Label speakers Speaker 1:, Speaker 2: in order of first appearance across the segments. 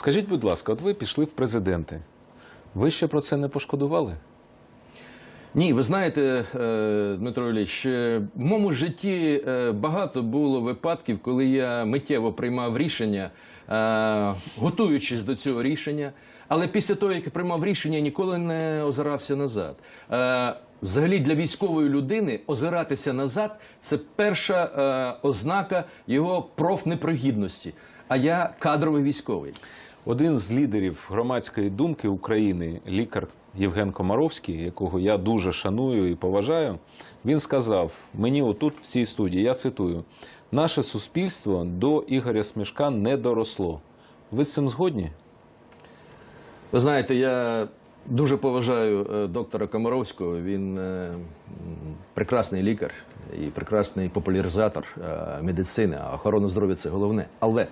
Speaker 1: Скажіть, будь ласка, от ви пішли в президенти. Ви ще про це не пошкодували?
Speaker 2: Ні, ви знаєте, е, Дмитро Ілліч, е, в моєму житті е, багато було випадків, коли я миттєво приймав рішення, готуючись до цього рішення. Але після того, як я приймав рішення, ніколи не озирався назад. Взагалі для військової людини озиратися назад це перша ознака його профнепригідності. А я кадровий військовий.
Speaker 1: Один з лідерів громадської думки України, лікар Євген Комаровський, якого я дуже шаную і поважаю, він сказав мені отут, в цій студії, я цитую: наше суспільство до Ігоря Смішка не доросло. Ви з цим згодні?
Speaker 2: Ви знаєте, я дуже поважаю е, доктора Комаровського. Він е, прекрасний лікар і прекрасний популяризатор е, медицини, а охорона здоров'я це головне. Але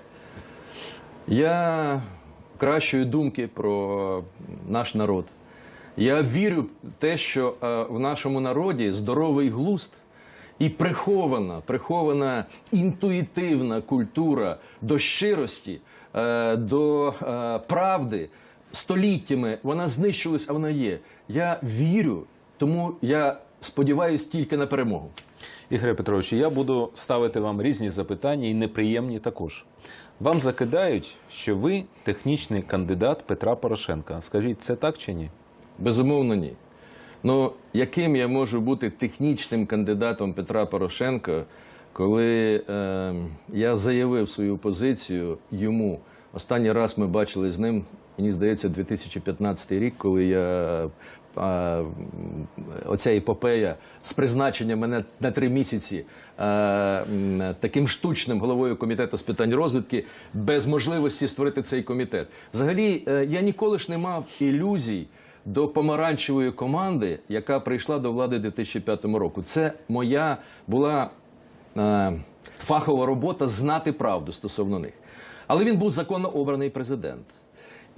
Speaker 2: я кращої думки про наш народ. Я вірю в те, що е, в нашому народі здоровий глузд і прихована, прихована інтуїтивна культура до щирості, е, до е, правди століттями вона знищилась, а вона є. Я вірю, тому я сподіваюся тільки на перемогу.
Speaker 1: Ігоре Петровичу, я буду ставити вам різні запитання і неприємні також. Вам закидають, що ви технічний кандидат Петра Порошенка. Скажіть, це так чи ні?
Speaker 2: Безумовно, ні. Ну, яким я можу бути технічним кандидатом Петра Порошенка, коли е, я заявив свою позицію йому. Останній раз ми бачили з ним, мені здається, 2015 рік, коли я оця епопея з призначенням мене на три місяці е, таким штучним головою комітету з питань розвідки без можливості створити цей комітет. Взагалі, е, я ніколи ж не мав ілюзій до помаранчевої команди, яка прийшла до влади у 2005 року. Це моя була е, фахова робота знати правду стосовно них. Але він був законно обраний президент.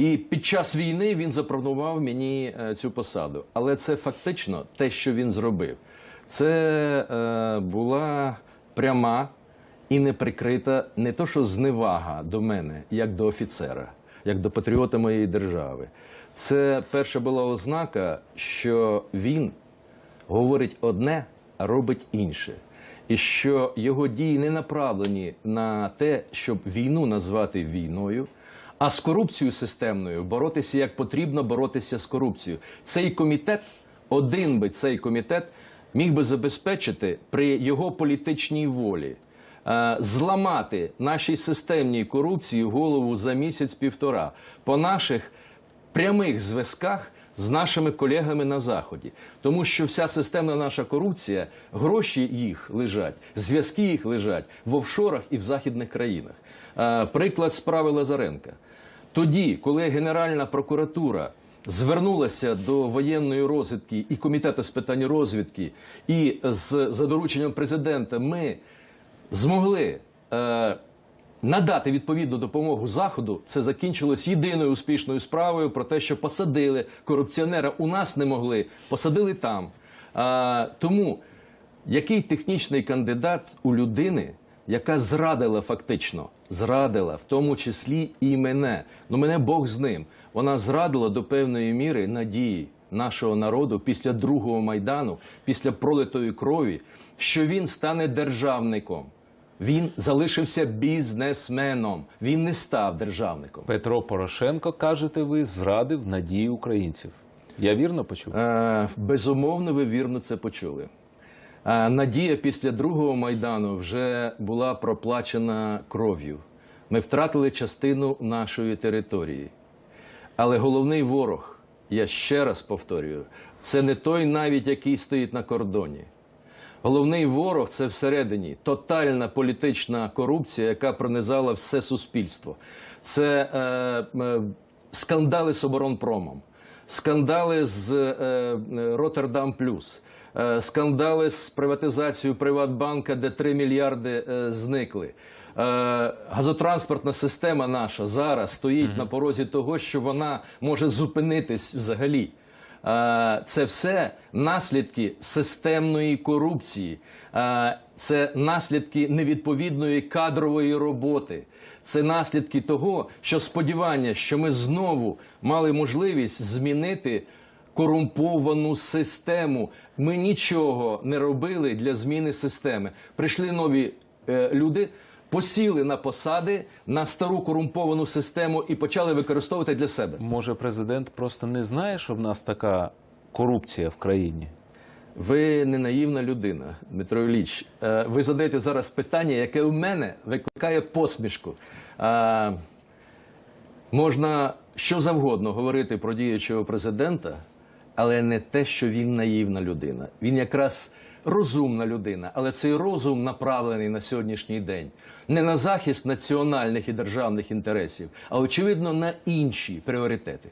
Speaker 2: І під час війни він запропонував мені е, цю посаду. Але це фактично те, що він зробив. Це е, була пряма і неприкрита не то, що зневага до мене, як до офіцера, як до патріота моєї держави. Це перша була ознака, що він говорить одне, а робить інше. І що його дії не направлені на те, щоб війну назвати війною, а з корупцією системною боротися як потрібно боротися з корупцією. Цей комітет, один би цей комітет міг би забезпечити при його політичній волі е, зламати нашій системній корупції голову за місяць-півтора по наших прямих зв'язках з нашими колегами на заході, тому що вся системна наша корупція, гроші їх лежать, зв'язки їх лежать в офшорах і в західних країнах. Е, Приклад справи Лазаренка. Тоді, коли Генеральна прокуратура звернулася до воєнної розвідки і комітету з питань розвідки, і з за дорученням президента ми змогли. Е, надати відповідну допомогу заходу, це закінчилось єдиною успішною справою про те, що посадили корупціонера. У нас не могли, посадили там. А, тому який технічний кандидат у людини, яка зрадила фактично, зрадила, в тому числі і мене. Ну мене Бог з ним. Вона зрадила до певної міри надії нашого народу після другого майдану, після пролитої крові, що він стане державником. Він залишився бізнесменом. Він не став державником.
Speaker 1: Петро Порошенко, кажете ви, зрадив надії українців. Я вірно почув?
Speaker 2: Е, безумовно, ви вірно це почули. Е, надія після другого майдану вже була проплачена кров'ю. Ми втратили частину нашої території. Але головний ворог, я ще раз повторюю, це не той навіть, який стоїть на кордоні. Головний ворог це всередині тотальна політична корупція, яка пронизала все суспільство. Це е, е, скандали з оборонпромом, скандали з е, Роттердам Плюс, е, скандали з приватизацією Приватбанка, де 3 мільярди е, зникли. Е, газотранспортна система наша зараз стоїть на порозі того, що вона може зупинитись взагалі. Е, Це все наслідки системної корупції. Е, це наслідки невідповідної кадрової роботи. Це наслідки того, що сподівання, що ми знову мали можливість змінити корумповану систему. Ми нічого не робили для зміни системи. Прийшли нові е, люди, посіли на посади на стару корумповану систему і почали використовувати для себе.
Speaker 1: Може, президент просто не знає, що в нас така корупція в країні?
Speaker 2: Ви не наївна людина, Дмитро Ілліч. Е, Ви задаєте зараз питання, яке у мене викликає посмішку. Е, Можна що завгодно говорити про діючого президента, але не те, що він наївна людина. Він якраз розумна людина, але цей розум направлений на сьогоднішній день не на захист національних і державних інтересів, а очевидно на інші пріоритети.